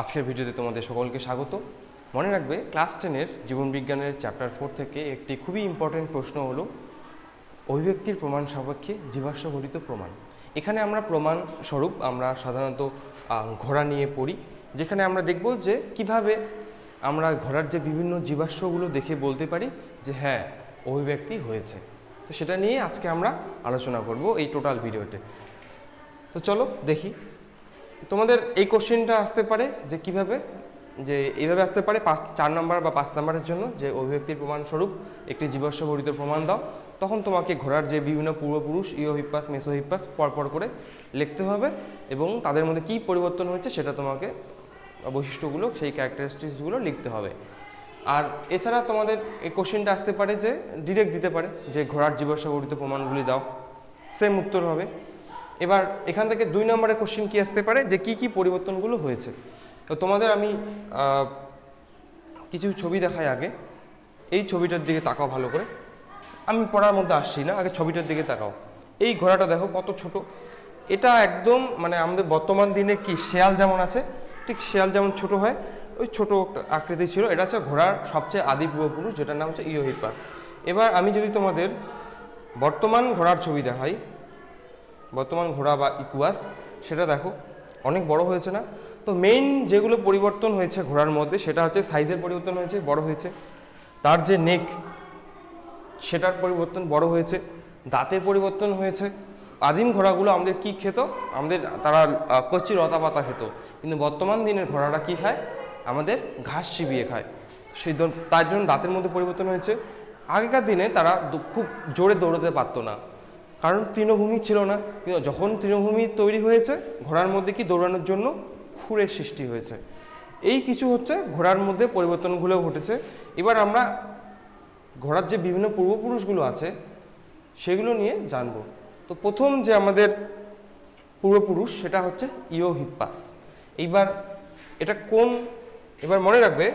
আজকের ভিডিওতে তোমাদের সকলকে স্বাগত। মনে রাখবে, ক্লাস টেনের জীবনবিজ্ঞানের চ্যাপ্টার ফোর থেকে একটি খুবই ইম্পর্টেন্ট প্রশ্ন হলো, অভিব্যক্তির প্রমাণ সাপেক্ষে জীবাশ্ম ঘটিত প্রমাণ। এখানে আমরা প্রমাণ স্বরূপ আমরা সাধারণত ঘোড়া নিয়ে পড়ি, যেখানে আমরা দেখব যে কীভাবে আমরা ঘোড়ার যে বিভিন্ন জীবাশ্মগুলো দেখে বলতে পারি যে হ্যাঁ অভিব্যক্তি হয়েছে। তো সেটা নিয়ে আজকে আমরা আলোচনা করব এই টোটাল ভিডিওতে তো চলো দেখি। তোমাদের এই কোশ্চেনটা আসতে পারে যে কীভাবে, যে এইভাবে আসতে পারে, পাঁচ, চার নম্বর বা পাঁচ নম্বরের জন্য, যে অভিব্যক্তির প্রমাণস্বরূপ একটি জীবাশ্ম গঠিত প্রমাণ দাও। তখন তোমাকে ঘোড়ার যে বিভিন্ন পূর্বপুরুষ ইওহিপ্পাস মেসোহিপ্পাস পরপর করে লিখতে হবে এবং তাদের মধ্যে কী পরিবর্তন হয়েছে সেটা তোমাকে বৈশিষ্ট্যগুলো, সেই ক্যারেক্টারিস্টিক্সগুলো লিখতে হবে। আর এছাড়া তোমাদের এই কোশ্চেনটা আসতে পারে যে ডিরেক্ট দিতে পারে যে ঘোড়ার জীবাশ্ম গঠিত প্রমাণগুলি দাও। সেম উত্তর হবে। এবার এখান থেকে দুই নম্বরের কোশ্চেন কি আসতে পারে? যে কি কি পরিবর্তনগুলো হয়েছে? তো তোমাদের আমি কিছু ছবি দেখাই আগে। এই ছবিটার দিকে তাকাও ভালো করে। আমি পড়ার মধ্যে আসছি না, আগে ছবিটার দিকে তাকাও। এই ঘোড়াটা দেখো কত ছোট। এটা একদম মানে আমাদের বর্তমান দিনে কি শেয়াল যেমন আছে, ঠিক শেয়াল যেমন ছোট হয়, ওই ছোট আকৃতি ছিল। এটা হচ্ছে ঘোড়ার সবচেয়ে আদি পূর্বপুরুষ, যেটার নাম হচ্ছে ইওহিপাস এবার আমি যদি তোমাদের বর্তমান ঘোড়ার ছবি দেখাই বর্তমান ঘোড়া বা ইকুয়াস সেটা দেখো, অনেক বড় হয়েছে না? তো মেইন যেগুলো পরিবর্তন হয়েছে ঘোড়ার মধ্যে, সেটা হচ্ছে সাইজের পরিবর্তন হয়েছে, বড় হয়েছে। তার যে নেক সেটার পরিবর্তন বড় হয়েছে। দাঁতের পরিবর্তন হয়েছে। আদিম ঘোড়াগুলো আমাদের কি খেত? আমাদের, তারা কচি লতা পাতা খেত। কিন্তু বর্তমান দিনের ঘোড়াটা কি খায়? আমাদের ঘাস চিবিয়ে খায়। সেই তার জন্য দাঁতের মধ্যে পরিবর্তন হয়েছে। আগেকার দিনে তারা খুব জোরে দৌড়াতে পারতো না। কারণ তৃণভূমি ছিল না। কিন্তু যখন তৃণভূমি তৈরি হয়েছে, ঘোড়ার মধ্যে কি দৌড়ানোর জন্য খুঁড়ের সৃষ্টি হয়েছে। এই কিছু হচ্ছে ঘোড়ার মধ্যে পরিবর্তনগুলো ঘটেছে। এবার আমরা ঘোড়ার যে বিভিন্ন পূর্বপুরুষগুলো আছে, সেগুলো নিয়ে জানব। তো প্রথম যে আমাদের পূর্বপুরুষ, সেটা হচ্ছে ইওহিপ্পাস এইবার এটা কোন, এবার মনে রাখবে,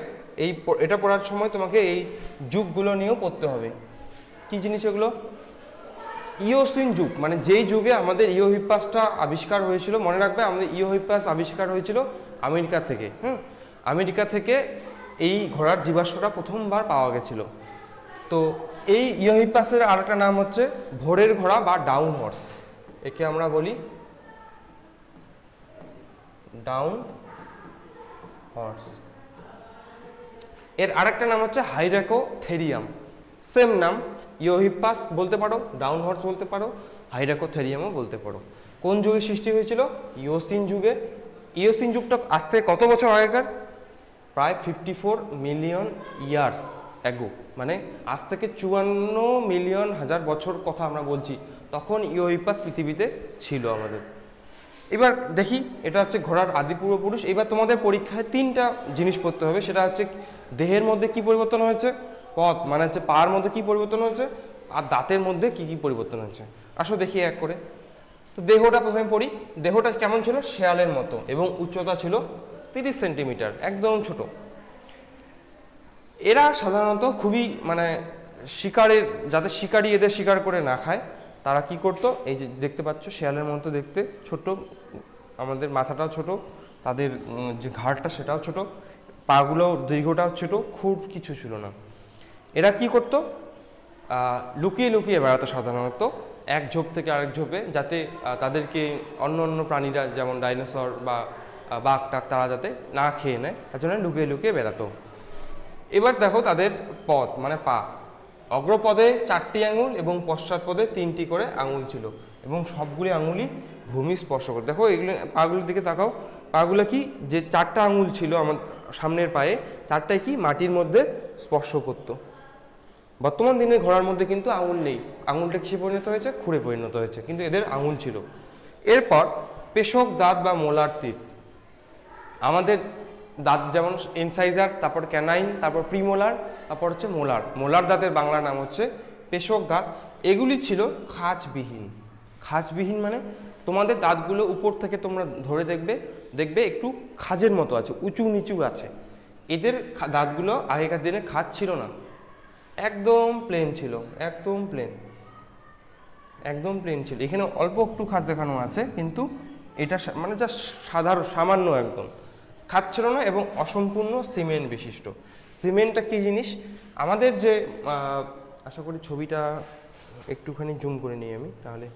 এই এটা পড়ার সময় তোমাকে এই যুগগুলো নিয়েও পড়তে হবে। কি জিনিস এগুলো? ইওসিন যুগ মানে যেই যুগে আমাদের ইওহিপ্পাসটা আবিষ্কার হয়েছিল, মনে রাখবে আমাদের ইওহিপ্পাস আবিষ্কার হয়েছিল আমেরিকা থেকে, হুম? আমেরিকা থেকে এই ঘোড়ার জীবাশ্মটা প্রথমবার পাওয়া গেছিল। তো এই ইওহিপ্পাসের আরেকটা নাম হচ্ছে ভোরের ঘোড়া বা ডাউন হর্স। একে আমরা বলি ডাউন হর্স। এর আরেকটা নাম হচ্ছে হাইরাকো থেরিয়াম সেম নাম। ইওহিপ্পাস বলতে পারো, ডাউন হর্স বলতে পারো হাইরাকো থেরিয়ামও বলতে পারো। কোন যুগে সৃষ্টি হয়েছিল? ইয়োসিন যুগে। ইয়োসিন যুগটা আজ থেকে কত বছর আগেকার? প্রায় fifty four million years ago মানে আজ থেকে চুয়ান্ন মিলিয়ন হাজার বছর কথা আমরা বলছি। তখন ইওহিপ্পাস পৃথিবীতে ছিল আমাদের। এবার দেখি, এটা হচ্ছে ঘোড়ার আদি পূর্বপুরুষ। এবার তোমাদের পরীক্ষায় তিনটা জিনিস পড়তে হবে। সেটা হচ্ছে দেহের মধ্যে কি পরিবর্তন হয়েছে? পথ মানে হচ্ছে পার মধ্যে কি পরিবর্তন হয়েছে? আর দাঁতের মধ্যে কি কি পরিবর্তন হয়েছে? আসো দেখি এক করে। তো দেহটা প্রথমে পড়ি। দেহটা কেমন ছিল? শেয়ালের মতো এবং উচ্চতা ছিল তিরিশ সেন্টিমিটার, একদম ছোট। এরা সাধারণত খুবই মানে শিকারের যাতে শিকারি এদের শিকার করে না খায়, তারা কি করতো? এই যে দেখতে পাচ্ছ, শেয়ালের মতো দেখতে ছোট, আমাদের মাথাটাও ছোট, তাদের যে ঘাড়টা সেটাও ছোট পাগুলো দীর্ঘটাও ছোট, খুব কিছু ছিল না। এরা কি করতো? লুকিয়ে লুকিয়ে বেড়াতো সাধারণত। এক ঝোপ থেকে আরেক ঝোপে যাতে তাদেরকে অন্য অন্য প্রাণীরা যেমন ডাইনোসর বা বাঘ টাক তারা যাতে না খেয়ে নেয়, তার জন্য লুকিয়ে লুকিয়ে বেড়াতো। এবার দেখো তাদের পথ মানে পা। অগ্রপদে চারটি আঙুল এবং পশ্চাৎপদে তিনটি করে আঙুল ছিল এবং সবগুলি আঙুলই ভূমি স্পর্শ করে দেখো এগুলো, পাগুলোর দিকে তাকাও। পাগুলো কি? যে চারটা আঙুল ছিল আমার সামনের পায়ে চারটায় কি? মাটির মধ্যে স্পর্শ করতো। বর্তমান দিনে ঘোড়ার মধ্যে কিন্তু আঙুল নেই। আঙুলটা কিসে পরিণত হয়েছে? খুঁড়ে পরিণত হয়েছে। কিন্তু এদের আঙুল ছিল। এরপর পেশক দাঁত বা মোলার তীর। আমাদের দাঁত যেমন এনসাইজার, তারপর ক্যানাইন, তারপর প্রিমোলার, তারপর হচ্ছে মোলার। মোলার দাঁতের বাংলা নাম হচ্ছে পেশক দাঁত। এগুলি ছিল খাঁজবিহীন। খাঁজবিহীন মানে তোমাদের দাঁতগুলো উপর থেকে তোমরা ধরে দেখবে দেখবে একটু খাজের মতো আছে, উঁচু নিচু আছে। এদের দাঁতগুলো আগেকার দিনে খাজ ছিল না। একদম প্লেন ছিল, একদম প্লেন একদম প্লেন ছিল। এখানে অল্প একটু খাস দেখানো আছে, কিন্তু এটা মানে যা সাধারণ সামান্য একদম। খাচ্ছিল না এবং অসম্পূর্ণ সিমেন্ট বিশিষ্ট। সিমেন্টটা কী জিনিস? আমাদের যে আশা করি ছবিটা একটুখানি জুম করে নিই আমি, তাহলে।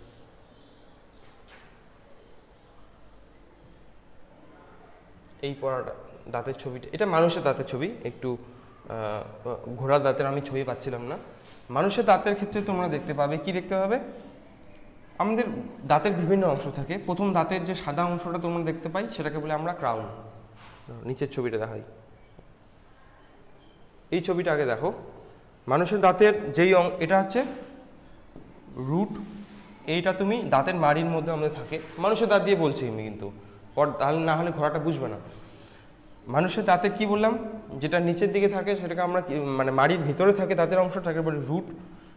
এই পড়াটা, দাঁতের ছবিটা, এটা মানুষের দাঁতের ছবি, একটু ঘোড়ার দাঁতের আমি ছবি পাচ্ছিলাম না। মানুষের দাঁতের ক্ষেত্রে তোমরা দেখতে পাবে, কি দেখতে পাবে? আমাদের দাঁতের বিভিন্ন অংশ থাকে। প্রথম দাঁতের যে সাদা অংশটা তোমরা দেখতে পাই, সেটাকে বলে আমরা ক্রাউন নিচের ছবিটা দেখাই। এই ছবিটা আগে দেখো। মানুষের দাঁতের যেই অং এটা হচ্ছে রুট এইটা তুমি দাঁতের মাড়ির মধ্যে আমাদের থাকে। মানুষের দাঁত দিয়ে বলছি আমি কিন্তু। পর না হলে ঘোড়াটা বুঝবে না। মানুষের দাঁতে কি বললাম? যেটা নিচের দিকে থাকে, সেটাকে আমরা মানে মাড়ির ভিতরে থাকে দাঁতের অংশ থাকে বলে রুট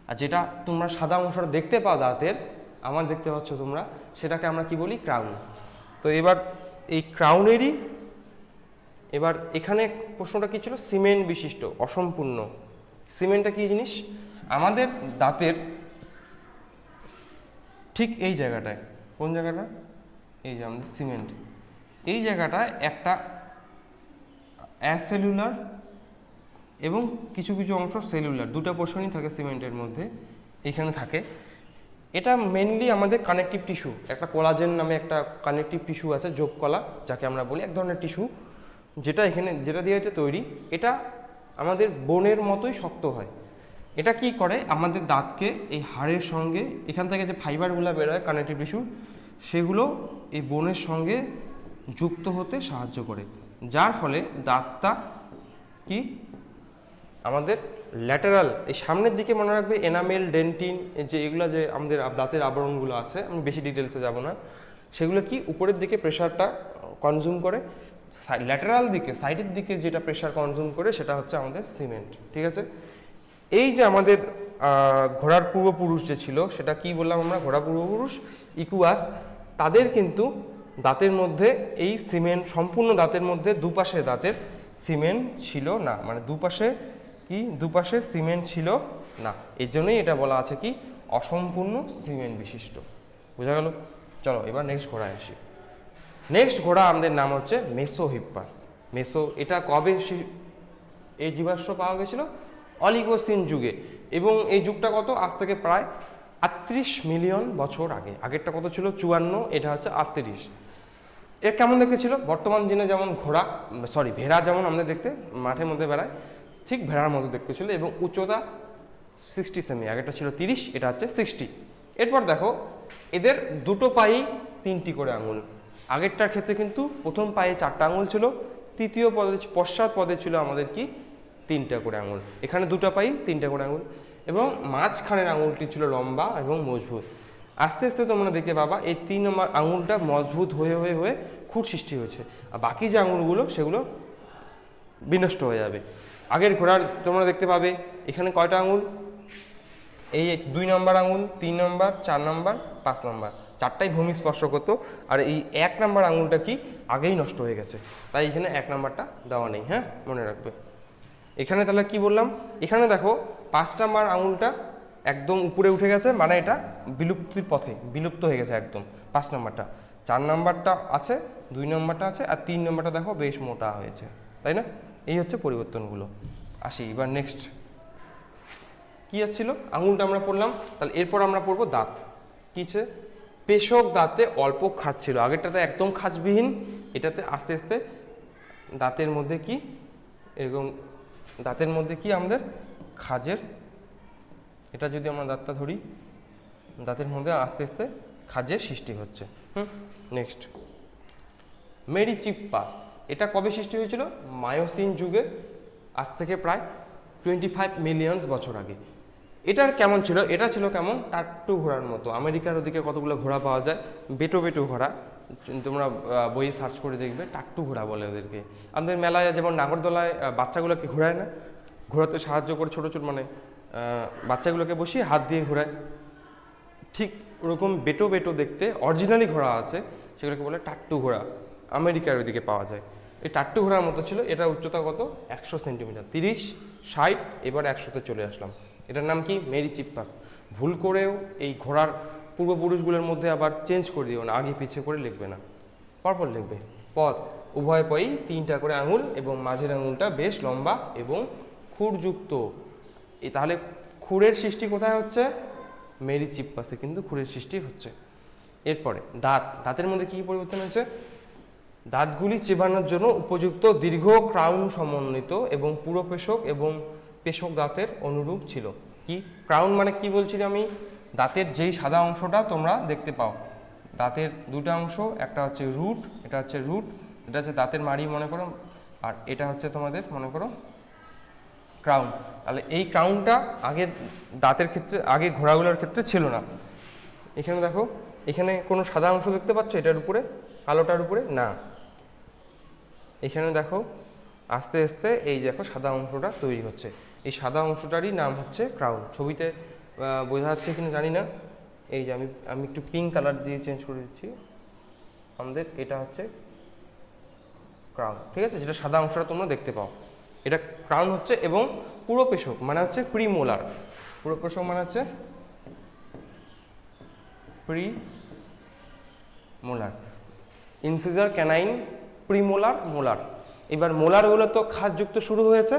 আর যেটা তোমরা সাদা অংশটা দেখতে পাও দাঁতের, আমার দেখতে পাচ্ছ তোমরা, সেটাকে আমরা কি বলি? ক্রাউন তো এবার এই ক্রাউনেরই এবার এখানে প্রশ্নটা কি ছিল? সিমেন্ট বিশিষ্ট, অসম্পূর্ণ। সিমেন্টটা কি জিনিস? আমাদের দাঁতের ঠিক এই জায়গাটায়, কোন জায়গাটা? এই যে আমাদের সিমেন্ট। এই জায়গাটায় একটা অ্যাসেলুলার এবং কিছু কিছু অংশ সেলুলার। দুটো পোর্শনই থাকে সিমেন্টের মধ্যে, এখানে থাকে। এটা মেনলি আমাদের কানেকটিভ টিস্যু একটা কোলাজেন নামে একটা কানেকটিভ টিস্যু আছে, যোগ কলা, যাকে আমরা বলি এক ধরনের টিস্যু যেটা এখানে, যেটা দিয়ে এটা তৈরি। এটা আমাদের বোনের মতোই শক্ত হয়। এটা কি করে? আমাদের দাঁতকে এই হাড়ের সঙ্গে, এখান থেকে যে ফাইবারগুলো বেরোয় কানেকটিভ টিস্যু সেগুলো এই বোনের সঙ্গে যুক্ত হতে সাহায্য করে। যার ফলে দাঁতটা কি? আমাদের ল্যাটারাল, এই সামনের দিকে মনে রাখবে, এনামেল, ডেন্টিন যে এগুলো যে আমাদের দাঁতের আবরণগুলো আছে, আমি বেশি ডিটেলসে যাব না। সেগুলো কি উপরের দিকে প্রেশারটা কনজিউম করে? ল্যাটারাল দিকে সাইডের দিকে যেটা প্রেশার কনজিউম করে, সেটা হচ্ছে আমাদের সিমেন্ট ঠিক আছে? এই যে আমাদের ঘোড়ার পূর্বপুরুষ যে ছিল, সেটা কি বললাম আমরা? ঘোড়া পূর্বপুরুষ ইকুয়াস তাদের কিন্তু দাঁতের মধ্যে, এই সিমেন্ট, সম্পূর্ণ দাঁতের মধ্যে দুপাশে দাঁতের সিমেন্ট ছিল না। মানে দুপাশে কি? দুপাশে সিমেন্ট ছিল না। এর জন্যই এটা বলা আছে কি? অসম্পূর্ণ সিমেন্ট বিশিষ্ট। বোঝা গেল? চলো, এবার নেক্সট ঘোড়ায় আসি। নেক্সট ঘোড়া আমাদের নাম হচ্ছে মেসো হিপ্পাস মেসো, এটা কবে এই জীবাশ্ম পাওয়া গেছিল? অলিগোসিন যুগে। এবং এই যুগটা কত? আজ থেকে প্রায় আটত্রিশ মিলিয়ন বছর আগে। আগেরটা কত ছিল? চুয়ান্ন, এটা হচ্ছে আটত্রিশ। এর কেমন দেখতে ছিল বর্তমান দিনে যেমন ঘোড়া সরি ভেড়া যেমন আমাদের দেখতে মাঠের মধ্যে বেড়ায়, ঠিক ভেড়ার মতো দেখতে ছিল এবং উচ্চতা সিক্সটি সেমি আগেরটা ছিল তিরিশ, এটা হচ্ছে সিক্সটি এরপর দেখো, এদের দুটো পায়েই তিনটি করে আঙুল। আগেরটার ক্ষেত্রে কিন্তু প্রথম পায়ে চারটা আঙুল ছিল, তৃতীয় পদে, পশ্চাৎ পদে ছিল আমাদের কি? তিনটা করে আঙুল। এখানে দুটো পাই তিনটা করে আঙুল। এবং মাঝখানের আঙুলটি ছিল লম্বা এবং মজবুত। আস্তে আস্তে তোমরা দেখতে পাবা, এই তিন নম্বর আঙুলটা মজবুত হয়ে হয়ে হয়ে খুঁট সৃষ্টি হয়েছে। আর বাকি যে আঙুলগুলো, সেগুলো বিনষ্ট হয়ে যাবে। আগের ঘোড়ার তোমরা দেখতে পাবে, এখানে কয়টা আঙুল? এই দুই নম্বর আঙুল, তিন নম্বর, চার নম্বর, পাঁচ নম্বর। চারটাই ভূমি স্পর্শ করতো, আর এই এক নম্বর আঙুলটা কি আগেই নষ্ট হয়ে গেছে। তাই এখানে এক নম্বরটা দেওয়া নেই হ্যাঁ? মনে রাখবে। এখানে তাহলে কি বললাম? এখানে দেখো, পাঁচ নম্বর আঙুলটা একদম উপরে উঠে গেছে মানে এটা বিলুপ্তির পথে, বিলুপ্ত হয়ে গেছে একদম। পাঁচ নাম্বারটা। চার নাম্বারটা আছে, দুই নম্বরটা আছে, আর তিন নম্বরটা দেখো বেশ মোটা হয়েছে, তাই না? এই হচ্ছে পরিবর্তনগুলো। আসি, এবার নেক্সট কি ছিল আঙুলটা আমরা পড়লাম, তাহলে এরপর আমরা পড়ব দাঁত। কিছে পেশক দাঁতে অল্প খাজ ছিল। আগেরটাতে একদম খাজবিহীন, এটাতে আস্তে আস্তে দাঁতের মধ্যে কি, এরকম দাঁতের মধ্যে কি আমাদের? খাজের এটা যদি আমরা দাঁতটা ধরি, দাঁতের মধ্যে আস্তে আস্তে খাজের সৃষ্টি হচ্ছে। হুম নেক্সট মেরিচিপ্পাস, এটা কবে সৃষ্টি হয়েছিল? মায়োসিন যুগে, আজ থেকে প্রায় টোয়েন্টি ফাইভ মিলিয়নস বছর আগে। এটার কেমন ছিল? এটা ছিল কেমন? টাট্টু ঘোড়ার মতো। আমেরিকার ওদিকে কতগুলো ঘোড়া পাওয়া যায়? বেটো বেটো ঘোড়া। তোমরা বইয়ে সার্চ করে দেখবে, টাট্টু ঘোড়া বলে ওদেরকে। আমাদের মেলায় যেমন নাগরদোলায় বাচ্চাগুলোকে ঘোরায় না? ঘোরাতে সাহায্য করে ছোটো ছোটো মানে বাচ্চাগুলোকে বসিয়ে হাত দিয়ে ঘোরায়। ঠিক ওরকম বেটো বেটো দেখতে অরিজিনালি ঘোড়া আছে, সেগুলোকে বলে টাট্টু ঘোড়া। আমেরিকার ওইদিকে পাওয়া যায়। এই টাট্টু ঘোড়ার মতো ছিল, এটার উচ্চতা কত? একশো সেন্টিমিটার। তিরিশ, ষাট, এবার একশোতে চলে আসলাম। এটার নাম কি? Merychippus. ভুল করেও এই ঘোড়ার পূর্বপুরুষগুলোর মধ্যে আবার চেঞ্জ করে দিও না, আগে পিছিয়ে করে লিখবে না। পরপর লিখবে। পদ উভয় পায়েই তিনটা করে আঙুল এবং মাঝের আঙুলটা বেশ লম্বা এবং খুরযুক্ত তাহলে খুরের সৃষ্টি কোথায় হচ্ছে? মেরি চিপ্পাসে, কিন্তু খুরের সৃষ্টি হচ্ছে। এরপরে, দাঁত। দাঁতের মধ্যে কী পরিবর্তন হয়েছে? দাঁতগুলি চেবানোর জন্য উপযুক্ত দীর্ঘ ক্রাউন সমন্বিত এবং পুরো পেশক এবং পেশক দাঁতের অনুরূপ ছিল। কি? ক্রাউন মানে কি বলছি আমি? দাঁতের যেই সাদা অংশটা তোমরা দেখতে পাও। দাঁতের দুটো অংশ, একটা হচ্ছে রুট, এটা হচ্ছে রুট, এটা হচ্ছে দাঁতের মাড়ি মনে করো, আর এটা হচ্ছে তোমাদের মনে করো ক্রাউন তাহলে এই ক্রাউনটা আগের দাঁতের ক্ষেত্রে, আগে ঘোড়াগুলোর ক্ষেত্রে ছিল না। এখানে দেখো, এখানে কোনো সাদা অংশ দেখতে পাচ্ছ? এটার উপরে? কালোটার উপরে? না। এখানে দেখো, আস্তে আস্তে এই দেখো সাদা অংশটা তৈরি হচ্ছে। এই সাদা অংশটারই নাম হচ্ছে ক্রাউন ছবিতে বোঝা যাচ্ছে কিনা জানি না। এই যে আমি আমি একটু পিঙ্ক কালার দিয়ে চেঞ্জ করে দিচ্ছি। আমাদের এটা হচ্ছে ক্রাউন ঠিক আছে? যেটা সাদা অংশটা তোমরা দেখতে পাও। এটা ক্রাউন হচ্ছে এবং পুরো পেশক মানে হচ্ছে প্রিমোলার। পুরো পেশক মানে হচ্ছে premolar incisor canine premolar molar এবার মোলারগুলো তো খাসযুক্ত শুরু হয়েছে।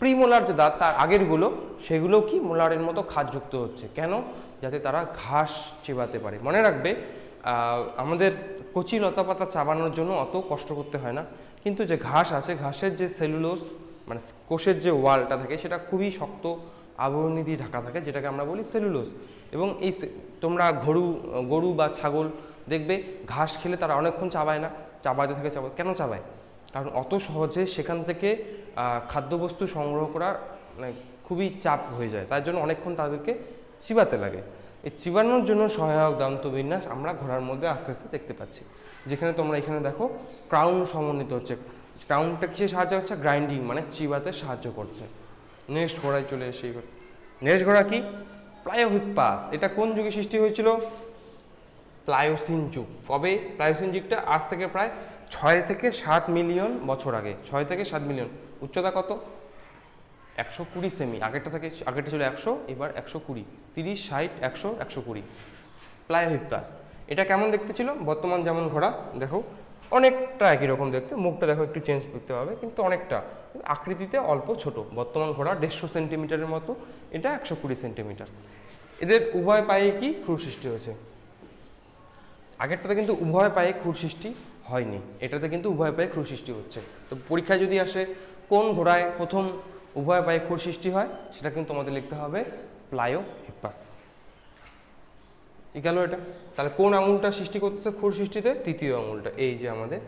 প্রিমোলার যে দাঁত তার আগেরগুলো, সেগুলো কি? মোলারের মতো খাসযুক্ত হচ্ছে। কেন? যাতে তারা ঘাস চেবাতে পারে। মনে রাখবে আমাদের কচি লতাপাতা চাবানোর জন্য অত কষ্ট করতে হয় না। কিন্তু যে ঘাস আছে, ঘাসের যে সেলুলোস মানে কোষের যে ওয়ালটা থাকে, সেটা খুবই শক্ত আবরণী দিয়ে ঢাকা থাকে, যেটাকে আমরা বলি সেলুলোস এবং এই তোমরা গরু গরু বা ছাগল দেখবে, ঘাস খেলে তারা অনেকক্ষণ চাবায় না। চাবাতে থাকে, চাবাতে, কেন চাবায়? কারণ অত সহজে সেখান থেকে খাদ্যবস্তু সংগ্রহ করা মানে খুবই চাপ হয়ে যায়। তার জন্য অনেকক্ষণ তাদেরকে চিবাতে লাগে। এই চিবানোর জন্য সহায়ক দন্তবিন্যাস আমরা ঘোড়ার মধ্যে আস্তে আস্তে দেখতে পাচ্ছি। যেখানে তোমরা এখানে দেখো, ক্রাউন সমন্বিত হচ্ছে। ক্রাউনটা কিসে সাহায্য হচ্ছে গ্রাইন্ডিং মানে চিবাতে সাহায্য করছে। নেক্সট ঘোড়ায় চলে এসে এবার। নেক্সট ঘোড়া কি? প্লায়োহিপ্পাস এটা কোন যুগে সৃষ্টি হয়েছিল? প্লায়োসিন যুগ। কবে? প্লায়োসিন যুগটা আজ থেকে প্রায় ছয় থেকে সাত মিলিয়ন বছর আগে। ছয় থেকে সাত মিলিয়ন। উচ্চতা কত? একশো কুড়ি সেমি। আগেরটা থেকে আগেরটা ছিল একশো, এবার একশো কুড়ি। তিরিশ, ষাট, একশো একশো কুড়ি। প্লায়োহিপ্পাস এটা কেমন দেখতে ছিল? বর্তমান যেমন ঘোড়া, দেখো। অনেকটা একই রকম দেখতে, মুখটা দেখো একটু চেঞ্জ করতে হবে, কিন্তু অনেকটা। আকৃতিতে অল্প ছোট, বর্তমান ঘোড়া দেড়শো সেন্টিমিটারের মতো, এটা একশো কুড়ি সেন্টিমিটার। এদের উভয় পায়ে কি ক্রু সৃষ্টি হয়েছে? আগেরটাতে কিন্তু উভয় পায়ে খুর সৃষ্টি হয়নি, এটাতে কিন্তু উভয় পায়ে খুর সৃষ্টি হচ্ছে। তো পরীক্ষায় যদি আসে কোন ঘোড়ায় প্রথম উভয় পায়ে খুর সৃষ্টি হয়, সেটা কিন্তু আমাদের লিখতে হবে প্লায়ো হিপাস গেল এটা। তাহলে কোন আঙুলটা সৃষ্টি করতেছে? খুর সৃষ্টিতে। তৃতীয় আঙুলটা এই যে আমাদের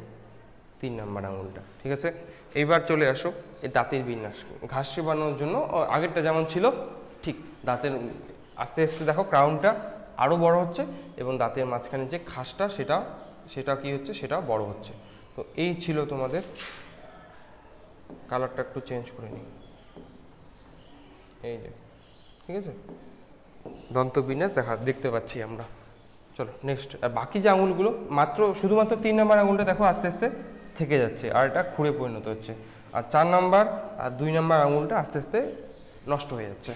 তিন নাম্বার আঙুলটা ঠিক আছে? এইবার চলে আসো, এই দাঁতের বিন্যাস ঘাস চেবানোর জন্য আগেরটা যেমন ছিল, ঠিক দাঁতের, আস্তে আস্তে দেখো ক্রাউনটা আরও বড় হচ্ছে এবং দাঁতের মাঝখানে যে খাসটা সেটা সেটা কি হচ্ছে? সেটা বড় হচ্ছে। তো এই ছিল তোমাদের কালারটা একটু চেঞ্জ করে নিই। এই যে, ঠিক আছে? দন্তবিন্যাস দেখা, দেখতে পাচ্ছি আমরা। চলো নেক্সট আর বাকি যে আঙুলগুলো, মাত্র শুধুমাত্র তিন নাম্বার আঙুলটা দেখো আস্তে আস্তে থেকে যাচ্ছে, আর এটা খুঁড়ে পরিণত হচ্ছে। আর চার নাম্বার আর দুই নাম্বার আঙুলটা আস্তে আস্তে নষ্ট হয়ে যাচ্ছে।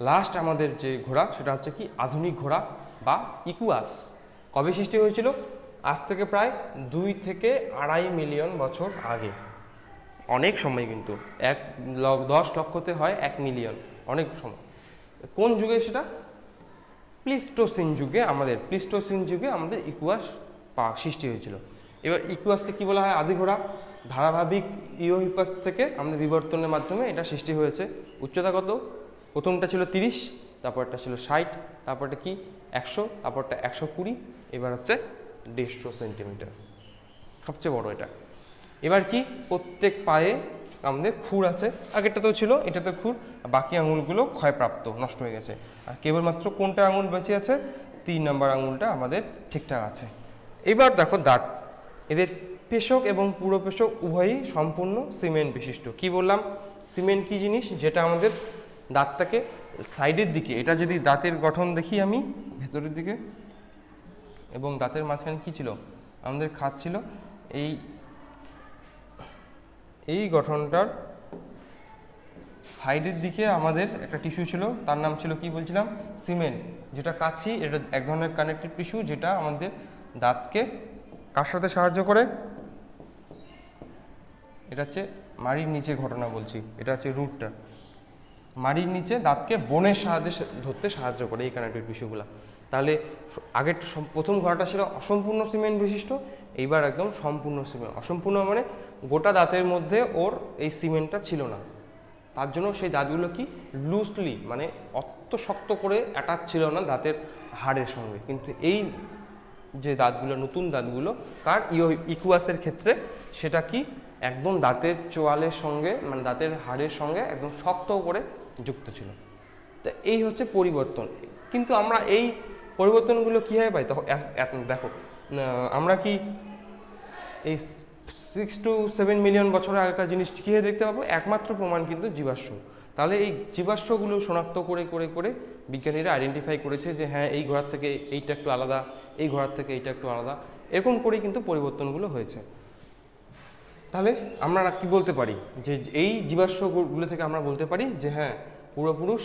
লাস্ট আমাদের যে ঘোড়া, সেটা হচ্ছে কি? আধুনিক ঘোড়া বা ইকুয়াস কবে সৃষ্টি হয়েছিল? আজ থেকে প্রায় দুই থেকে আড়াই মিলিয়ন বছর আগে। অনেক সময় কিন্তু, এক দশ লক্ষতে হয় এক মিলিয়ন। অনেক সময়। কোন যুগে সেটা? প্লিস্টোসিন যুগে আমাদের, প্লিস্টোসিন যুগে আমাদের ইকুয়াস সৃষ্টি হয়েছিল। এবার ইকুয়াসকে কি বলা হয়? আদি ঘোড়া ধারাবাহিক ইওহিপাস থেকে আমাদের বিবর্তনের মাধ্যমে এটা সৃষ্টি হয়েছে। উচ্চতা কত? প্রথমটা ছিল তিরিশ, তারপরটা ছিল ষাট, তারপরটা কি? একশো, তারপরটা একশো কুড়ি, এবার হচ্ছে দেড়শো সেন্টিমিটার। সবচেয়ে বড় এটা। এবার কি? প্রত্যেক পায়ে আমাদের খুর আছে। আগেরটাতেও ছিল এটাতে খুর। বাকি আঙুলগুলো ক্ষয়প্রাপ্ত, নষ্ট হয়ে গেছে। আর কেবলমাত্র কোনটা আঙুল বেঁচে আছে? তিন নম্বর আঙুলটা আমাদের ঠিকঠাক আছে। এবার দেখো দাঁত এদের পেশক এবং পুরো পেশক উভয়ই সম্পূর্ণ সিমেন্ট বিশিষ্ট। কি বললাম? সিমেন্ট কি জিনিস? যেটা আমাদের দাঁতটাকে সাইডের দিকে, এটা যদি দাঁতের গঠন দেখি আমি, ভেতরের দিকে, এবং দাঁতের মাঝখানে কি ছিল? আমাদের খাত ছিল, এই এই গঠনটার সাইডের দিকে আমাদের একটা টিস্যু ছিল, তার নাম ছিল কি বলছিলাম? সিমেন্ট, যেটা কাছি এটা এক ধরনের কানেক্টিভ টিস্যু যেটা আমাদের দাঁতকে সাথে সাহায্য করে? এটা হচ্ছে মাড়ির নিচে ঘটনা বলছি, এটা হচ্ছে রুটটা মাড়ির নিচে দাঁতকে বনের সাহায্যে ধরতে সাহায্য করে এই কানেক্টেড টিস্যুগুলো তাহলে আগের প্রথম ঘোড়াটা ছিল অসম্পূর্ণ সিমেন্ট বিশিষ্ট এইবার একদম সম্পূর্ণ সিমেন্ট। অসম্পূর্ণ মানে গোটা দাঁতের মধ্যে ওর এই সিমেন্টটা ছিল না। তার জন্য সেই দাঁতগুলো কি লুজলি মানে অত শক্ত করে অ্যাটাচ ছিল না দাঁতের হাড়ের সঙ্গে। কিন্তু এই যে দাঁতগুলো, নতুন দাঁতগুলো, কার ইকুয়াসের ক্ষেত্রে সেটা কি একদম দাঁতের চোয়ালের সঙ্গে মানে দাঁতের হাড়ের সঙ্গে একদম শক্ত করে যুক্ত ছিল। তা এই হচ্ছে পরিবর্তন। কিন্তু আমরা এই পরিবর্তনগুলো কীভাবে পাই? তখন দেখো আমরা কি এই সিক্স টু সেভেন মিলিয়ন বছর আগেকার জিনিস কীভাবে দেখতে পাবো? একমাত্র প্রমাণ কিন্তু জীবাশ্ম। তাহলে এই জীবাশ্মগুলো শনাক্ত করে করে করে বিজ্ঞানীরা আইডেন্টিফাই করেছে যে হ্যাঁ এই ঘোড়ার থেকে এইটা একটু আলাদা, এই ঘোড়ার থেকে এইটা একটু আলাদা। এরকম করেই কিন্তু পরিবর্তনগুলো হয়েছে। তাহলে আমরা কি বলতে পারি? যে এই জীবাশ্মগুলো থেকে আমরা বলতে পারি যে হ্যাঁ পূর্বপুরুষ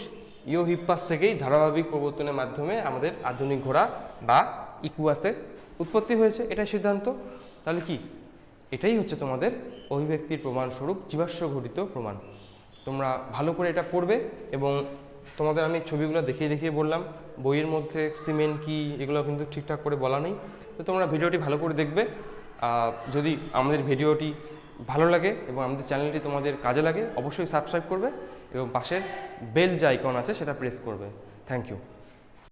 ইও হিপ্পাস থেকেই ধারাবাহিক প্রবর্তনের মাধ্যমে আমাদের আধুনিক ঘোড়া বা ইকুয়াসের উৎপত্তি হয়েছে, এটাই সিদ্ধান্ত। তাহলে কি? এটাই হচ্ছে তোমাদের অভিব্যক্তির প্রমাণস্বরূপ, জীবাশ্ম ঘটিত প্রমাণ। তোমরা ভালো করে এটা পড়বে এবং তোমাদের আমি ছবিগুলো দেখিয়ে দেখিয়ে বললাম, বইয়ের মধ্যে সিমেন্ট কি, এগুলো কিন্তু ঠিকঠাক করে বলা নেই। তো তোমরা ভিডিওটি ভালো করে দেখবে। যদি আমাদের ভিডিওটি ভালো লাগে এবং আমাদের চ্যানেলটি তোমাদের কাজে লাগে, অবশ্যই সাবস্ক্রাইব করবে এবং পাশের বেল যে আইকন আছে, সেটা প্রেস করবে। Thank you